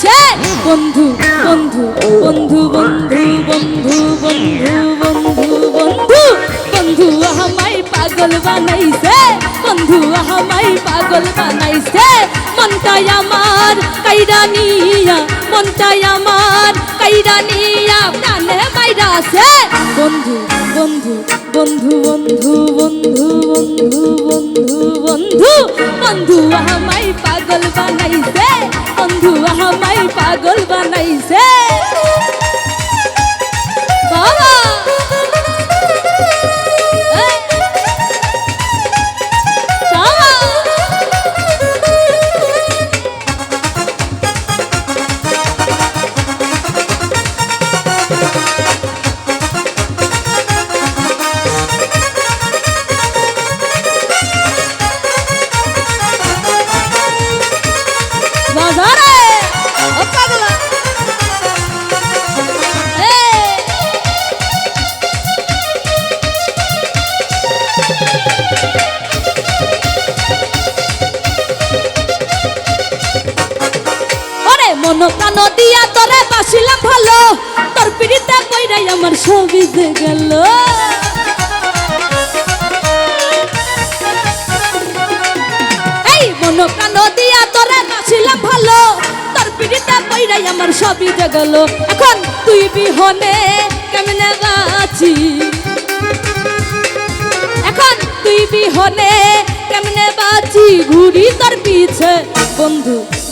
হচ্ছে বন্ধু বন্ধু বন্ধু বন্ধু বন্ধু বন্ধু বন্ধু বন্ধু বন্ধু আমায় পাগল বানাইছে বন্ধু আমায় পাগল বানাইছে মনটাই আমার কাইরানিয়া মনটাই আমার কাইরানিয়া প্রাণে মাইরাছে বন্ধু বন্ধু বন্ধু বন্ধু বানাইছে ওরে মন প্রাণ দিয়া তোরে বাসিলাম ভালো। তোর পিড়িতে কইরাই আমার ছবি গেল। এই মন প্রাণ দিয়া তোরে বাসিলাম ভালো। তোর পিড়িতে কইরাই আমার ছবি গেল। এখন তুই বিহনে কেমনে বাঁচি এখন তুই বিহনে কেমনে বাঁচি ঘুরি তোর পিছে, বন্ধু।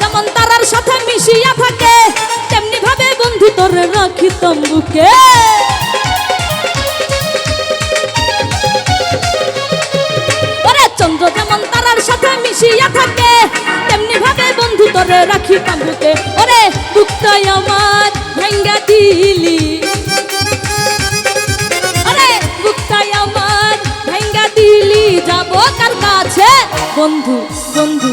যেমন তারার সাথে মিশিয়া থাকে, তেমনি ভাবে বন্ধু তোর রাখি তম্বুকে। চন্দ্র তারার সাথে থাকে, তেমনি ভাবে বন্ধু রাখি আমার দিলি। ভেঙ্গা দিলি বন্ধু বন্ধু।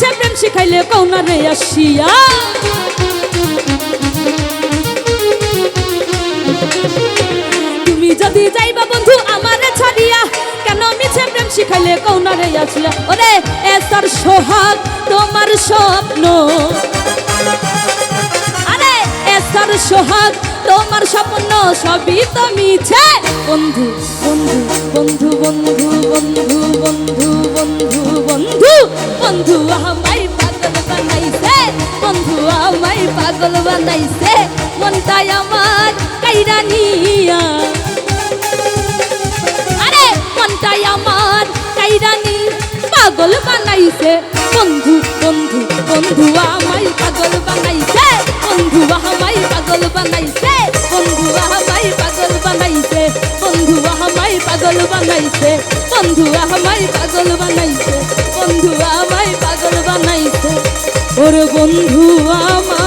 কেন প্রেম শিখাইলে কৌনা রে আসিয়া। তুমি যদি যাইবা বন্ধু আমারে ছাড়িয়া, কেন মিছে প্রেম শিখাইলে পাইলে কৌনারে আসলে ওরে এসার সোহাগ, তোমার স্বপ্ন। আরে এসার সোহাগ, তোমার স্বপ্ন সবই তো মিছে। বন্ধু বন্ধু বন্ধু বন্ধু বন্ধু বন্ধু। বন্ধু বন্ধু আমায় পাগল বানাইছে, বন্ধু আমায় পাগল বানাইছে, মনটাই আমার কাইরা আরে, মনটাই আমার কাইরানি পাগল বানাইছে, বন্ধু বন্ধু বন্ধু আমায় পাগল বানাইছে, বন্ধু আমায় পাগল বানাইছে, বন্ধু আমায় পাগল বানাইছে, বন্ধু আমায় পাগল বানাইছে। বন্ধু আমায় পাগল বানাইছে। বন্ধু আমায় পাগল বানাইছে। ওরে বন্ধু পাগল